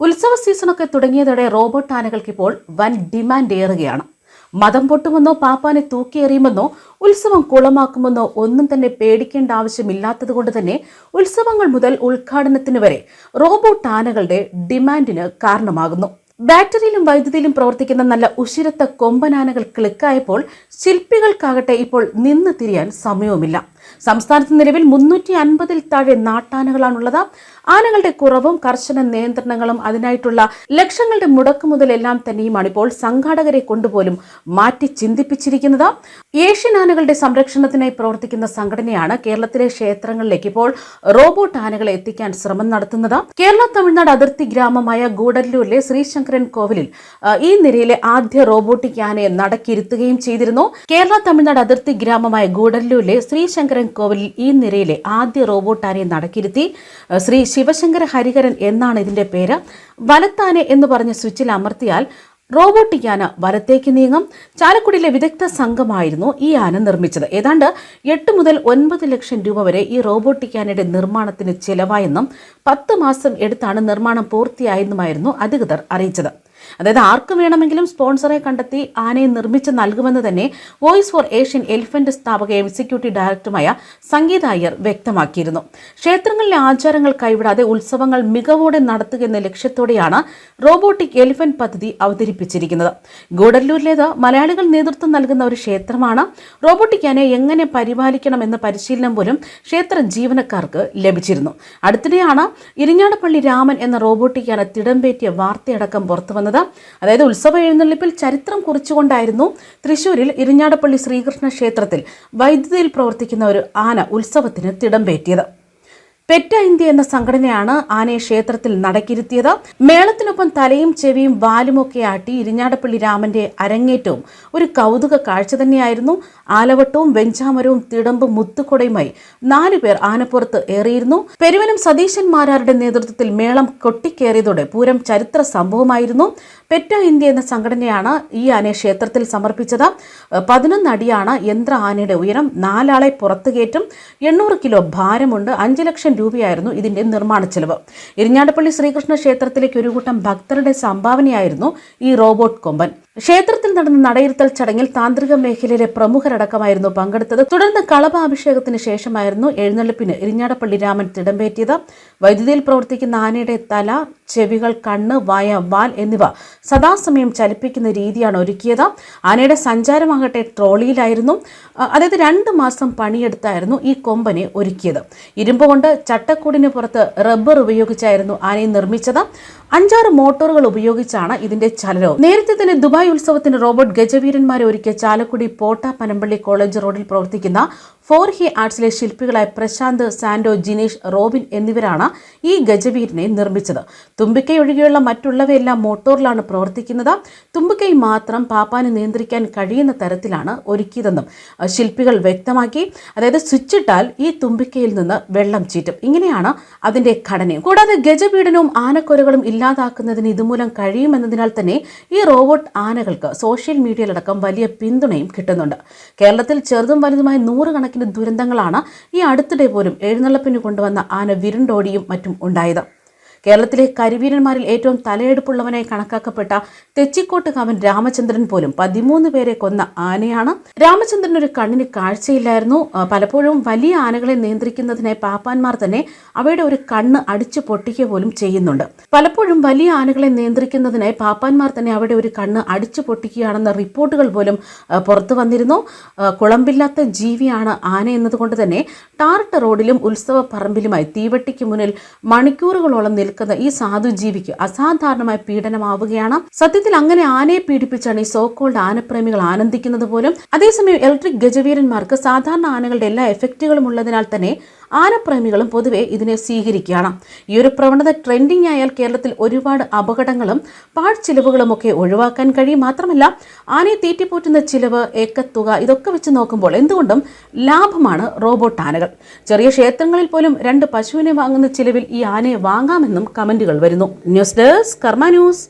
ഉത്സവ സീസണൊക്കെ തുടങ്ങിയതോടെ റോബോട്ട് ആനകൾക്ക് ഇപ്പോൾ വൻ ഡിമാൻഡ് ഏറുകയാണ്. മതം പൊട്ടുമെന്നോ പാപ്പാനെ തൂക്കിയെറിയുമെന്നോ ഉത്സവം കുളമാക്കുമെന്നോ ഒന്നും തന്നെ പേടിക്കേണ്ട ആവശ്യമില്ലാത്തതുകൊണ്ട് തന്നെ ഉത്സവങ്ങൾ മുതൽ ഉദ്ഘാടനത്തിന് വരെ റോബോട്ട് ആനകളുടെ ഡിമാൻഡിന് കാരണമാകുന്നു. ബാറ്ററിയിലും വൈദ്യുതിയിലും പ്രവർത്തിക്കുന്ന നല്ല ഉശിരത്ത കൊമ്പനാനകൾ ക്ലിക്കായപ്പോൾ ശില്പികൾക്കാകട്ടെ ഇപ്പോൾ നിന്ന് തിരിയാൻ സമയവുമില്ല. സംസ്ഥാനത്ത് നിലവിൽ മുന്നൂറ്റി അൻപതിൽ താഴെ നാട്ടാനകളാണുള്ളത്. ആനകളുടെ കുറവും കർശന നിയന്ത്രണങ്ങളും അതിനായിട്ടുള്ള ലക്ഷങ്ങളുടെ മുടക്കു മുതലെല്ലാം തന്നെയുമാണ് ഇപ്പോൾ സംഘാടകരെ കൊണ്ടുപോലും മാറ്റി ചിന്തിപ്പിച്ചിരിക്കുന്നത്. ഏഷ്യൻ ആനകളുടെ സംരക്ഷണത്തിനായി പ്രവർത്തിക്കുന്ന സംഘടനയാണ് കേരളത്തിലെ ക്ഷേത്രങ്ങളിലേക്ക് ഇപ്പോൾ റോബോട്ട് ആനകളെ എത്തിക്കാൻ ശ്രമം നടത്തുന്നത്. കേരള തമിഴ്നാട് അതിർത്തി ഗ്രാമമായ ഗൂഡല്ലൂരിലെ ശ്രീശങ്കരൻ കോവിലിൽ ഈ നിരയിലെ ആദ്യ റോബോട്ടിക് ആനയെ നടക്കിരുത്തുകയും ചെയ്തിരുന്നു. കേരള തമിഴ്നാട് അതിർത്തി ഗ്രാമമായ ഗൂഡല്ലൂരിലെ ശ്രീശങ്കരൻ കോവിലിൽ ഈ നിരയിലെ ആദ്യ റോബോട്ട് ആനയെ നടക്കിരുത്തി ശ്രീ ശിവശങ്കര ഹരിഹരൻ എന്നാണ് ഇതിന്റെ പേര്. വലത്താനെ എന്ന് പറഞ്ഞ സ്വിച്ചിൽ അമർത്തിയാൽ റോബോട്ടിക് ആന വലത്തേക്ക് നീങ്ങും. ചാലക്കുടിയിലെ വിദഗ്ധ സംഘമായിരുന്നു ഈ ആന നിർമ്മിച്ചത്. ഏതാണ്ട് എട്ട് മുതൽ ഒൻപത് ലക്ഷം രൂപ വരെ ഈ റോബോട്ടിക് ആനയുടെ നിർമ്മാണത്തിന് ചിലവായെന്നും പത്ത് മാസം എടുത്താണ് നിർമ്മാണം പൂർത്തിയായെന്നുമായിരുന്നു അധികൃതർ അറിയിച്ചത്. അതായത് ആർക്ക് വേണമെങ്കിലും സ്പോൺസറെ കണ്ടെത്തി ആനയെ നിർമ്മിച്ച് നൽകുമെന്ന് തന്നെ വോയിസ് ഫോർ ഏഷ്യൻ എലിഫന്റ് സ്ഥാപക എക്സിക്യൂട്ടീവ് ഡയറക്ടറുമായ സംഗീത അയ്യർ വ്യക്തമാക്കിയിരുന്നു. ക്ഷേത്രങ്ങളിലെ ആചാരങ്ങൾ കൈവിടാതെ ഉത്സവങ്ങൾ മികവോടെ നടത്തുക എന്ന ലക്ഷ്യത്തോടെയാണ് റോബോട്ടിക് എലിഫന്റ് പദ്ധതി അവതരിപ്പിച്ചിരിക്കുന്നത്. ഗൂഡല്ലൂരിലേത് മലയാളികൾ നേതൃത്വം നൽകുന്ന ഒരു ക്ഷേത്രമാണ്. റോബോട്ടിക് ആനയെ എങ്ങനെ പരിപാലിക്കണമെന്ന പരിശീലനം പോലും ക്ഷേത്ര ജീവനക്കാർക്ക് ലഭിച്ചിരുന്നു. അടുത്തിടെയാണ് ഇരിഞ്ഞാടപ്പള്ളി രാമൻ എന്ന റോബോട്ടിക് ആന തിടമ്പേറ്റിയ വാർത്തയടക്കം പുറത്തു വന്നത് അതായത് ഉത്സവ എഴുന്നള്ളിപ്പിൽ ചരിത്രം കുറിച്ചുകൊണ്ടായിരുന്നു തൃശൂരിൽ ഇരിഞ്ഞാടപ്പള്ളി ശ്രീകൃഷ്ണ ക്ഷേത്രത്തിൽ വൈദ്യുതിയിൽ പ്രവർത്തിക്കുന്ന ഒരു ആന ഉത്സവത്തിന് തിടമ്പേറ്റിയത്. പെറ്റ ഇന്ത്യ എന്ന സംഘടനയാണ് ആനയെ ക്ഷേത്രത്തിൽ നടക്കിരുത്തിയത്. മേളത്തിനൊപ്പം തലയും ചെവിയും വാലുമൊക്കെ ആട്ടി ഇരിഞ്ഞാടപ്പള്ളി രാമന്റെ അരങ്ങേറ്റവും ഒരു കൗതുക കാഴ്ച തന്നെയായിരുന്നു. ആലവട്ടവും വെഞ്ചാമരവും തിടമ്പും മുത്തുകൊടയുമായി നാലുപേർ ആനപ്പുറത്ത് ഏറിയിരുന്നു. പെരുവനും സതീശൻ മാരാരുടെ നേതൃത്വത്തിൽ മേളം കൊട്ടിക്കേറിയതോടെ പൂരം ചരിത്ര സംഭവമായിരുന്നു. പെറ്റ ഇന്ത്യ എന്ന സംഘടനയാണ് ഈ ആനയെ ക്ഷേത്രത്തിൽ സമർപ്പിച്ചത്. പതിനൊന്ന് അടിയാണ് യന്ത്ര ആനയുടെ ഉയരം. നാലാളെ പുറത്തു കയറ്റും. എണ്ണൂറ് കിലോ ഭാരമുണ്ട്. അഞ്ച് ലക്ഷം രൂപയായിരുന്നു ഇതിന്റെ നിർമ്മാണ ചെലവ്. ഇരിഞ്ഞാടപ്പള്ളി ശ്രീകൃഷ്ണ ക്ഷേത്രത്തിലേക്ക് ഒരു കൂട്ടം ഭക്തരുടെ സംഭാവനയായിരുന്നു ഈ റോബോട്ട് കൊമ്പൻ. ക്ഷേത്രത്തിൽ നടന്ന നടയിരുത്തൽ ചടങ്ങിൽ താന്ത്രിക മേഖലയിലെ പ്രമുഖരടക്കമായിരുന്നു പങ്കെടുത്തത്. തുടർന്ന് കളഭാഭിഷേകത്തിന് ശേഷമായിരുന്നു എഴുന്നള്ളിപ്പിന് ഇരിഞ്ഞാടപ്പള്ളി രാമൻ തിടമ്പേറ്റിയത്. വൈദ്യുതിയിൽ പ്രവർത്തിക്കുന്ന ആനയുടെ തല ചെവികൾ കണ്ണ് വായ വാൽ എന്നിവ സദാസമയം ചലിപ്പിക്കുന്ന രീതിയാണ് ഒരുക്കിയത്. ആനയുടെ സഞ്ചാരമാകട്ടെ ട്രോളിയിലായിരുന്നു. അതായത് രണ്ട് മാസം പണിയെടുത്തായിരുന്നു ഈ കൊമ്പനെ ഒരുക്കിയത്. ഇരുമ്പ് കൊണ്ട് ചട്ടക്കൂടിന് പുറത്ത് റബ്ബർ ഉപയോഗിച്ചായിരുന്നു ആനയെ നിർമ്മിച്ചത്. അഞ്ചാറ് മോട്ടോറുകൾ ഉപയോഗിച്ചാണ് ഇതിന്റെ ചലനവും. നേരത്തെ തന്നെ ദുബായ് ഉത്സവത്തിന് റോബോട്ട് ഗജവീരന്മാരെ ഒരുക്കിയ ചാലക്കുടി പോട്ട പനമ്പള്ളി കോളേജ് റോഡിൽ പ്രവർത്തിക്കുന്ന ഫോർ ഹി ആർട്സിലെ ശില്പികളായ പ്രശാന്ത് സാൻഡോ ജിനീഷ് റോബിൻ എന്നിവരാണ് ഈ ഗജവീരനെ നിർമ്മിച്ചത്. തുമ്പിക്കൈ ഒഴികെയുള്ള മറ്റുള്ളവയെല്ലാം മോട്ടോറിലാണ് പ്രവർത്തിക്കുന്നത്. തുമ്പിക്കൈ മാത്രം പാപ്പാന് നിയന്ത്രിക്കാൻ കഴിയുന്ന തരത്തിലാണ് ഒരുക്കിയതെന്നും ശില്പികൾ വ്യക്തമാക്കി. അതായത് സ്വിച്ച് ഇട്ടാൽ ഈ തുമ്പിക്കയിൽ നിന്ന് വെള്ളം ചീറ്റും. ഇങ്ങനെയാണ് അതിന്റെ ഘടനയും. കൂടാതെ ഗജപീഡനവും ആനക്കൊരകളും ഇല്ലാതാക്കുന്നതിന് ഇതുമൂലം കഴിയുമെന്നതിനാൽ തന്നെ ഈ റോബോട്ട് ആനകൾക്ക് സോഷ്യൽ മീഡിയയിലടക്കം വലിയ പിന്തുണയും കിട്ടുന്നുണ്ട്. കേരളത്തിൽ ചെറുതും വലുതുമായ നൂറുകണക്കിന് ദുരന്തങ്ങളാണ് ഈ അടുത്തിടെ പോലും എഴുന്നള്ളപ്പിന് കൊണ്ടുവന്ന ആന വിരുണ്ടോടിയും മറ്റും ഉണ്ടായത്. കേരളത്തിലെ കരിവീരന്മാരിൽ ഏറ്റവും തലയെടുപ്പുള്ളവനായി കണക്കാക്കപ്പെട്ട തെച്ചിക്കോട്ടുകാവൻ രാമചന്ദ്രൻ പോലും പതിമൂന്ന് പേരെ കൊന്ന ആനയാണ്. രാമചന്ദ്രൻ ഒരു കണ്ണിന് കാഴ്ചയില്ലായിരുന്നു. പലപ്പോഴും വലിയ ആനകളെ നിയന്ത്രിക്കുന്നതിനായി പാപ്പാന്മാർ തന്നെ അവയുടെ ഒരു കണ്ണ് അടിച്ചു പൊട്ടിക്കുക പോലും ചെയ്യുന്നുണ്ട്. പലപ്പോഴും വലിയ ആനകളെ നിയന്ത്രിക്കുന്നതിനായി പാപ്പാന്മാർ തന്നെ അവയുടെ ഒരു കണ്ണ് അടിച്ചു പൊട്ടിക്കുകയാണെന്ന റിപ്പോർട്ടുകൾ പോലും പുറത്തു വന്നിരുന്നു. കുളമ്പില്ലാത്ത ജീവിയാണ് ആന എന്നതുകൊണ്ട് തന്നെ ടാർട്ട് റോഡിലും ഉത്സവ പറമ്പിലുമായി തീവട്ടിക്ക് മുന്നിൽ മണിക്കൂറുകളോളം നിൽക്കുന്ന ഈ സാധു ജീവിക്ക് അസാധാരണമായ പീഡനമാവുകയാണ്. സത്യത്തിൽ അങ്ങനെ ആനയെ പീഡിപ്പിച്ചാണ് ഈ സോക്കോൾഡ് ആനപ്രേമികൾ ആനന്ദിക്കുന്നത് പോലും. അതേസമയം ഇലക്ട്രിക് ഗജവീരന്മാർക്ക് സാധാരണ ആനകളുടെ എല്ലാ എഫക്റ്റുകളും ഉള്ളതിനാൽ തന്നെ ആനപ്രേമികളും പൊതുവെ ഇതിനെ സ്വീകരിക്കുകയാണ്. ഈ ഒരു പ്രവണത ട്രെൻഡിങ് ആയാൽ കേരളത്തിൽ ഒരുപാട് അപകടങ്ങളും പാഴ്ചിലവുകളും ഒക്കെ ഒഴിവാക്കാൻ കഴിയും. മാത്രമല്ല ആനയെ തീറ്റിപ്പോറ്റുന്ന ചിലവ് ഏക്കത്തുക ഇതൊക്കെ വെച്ച് നോക്കുമ്പോൾ എന്തുകൊണ്ടും ലാഭമാണ് റോബോട്ട് ആനകൾ. ചെറിയ ക്ഷേത്രങ്ങളിൽ പോലും രണ്ട് പശുവിനെ വാങ്ങുന്ന ചിലവിൽ ഈ ആനയെ വാങ്ങാമെന്നും കമന്റുകൾ വരുന്നു. News desk Karma news.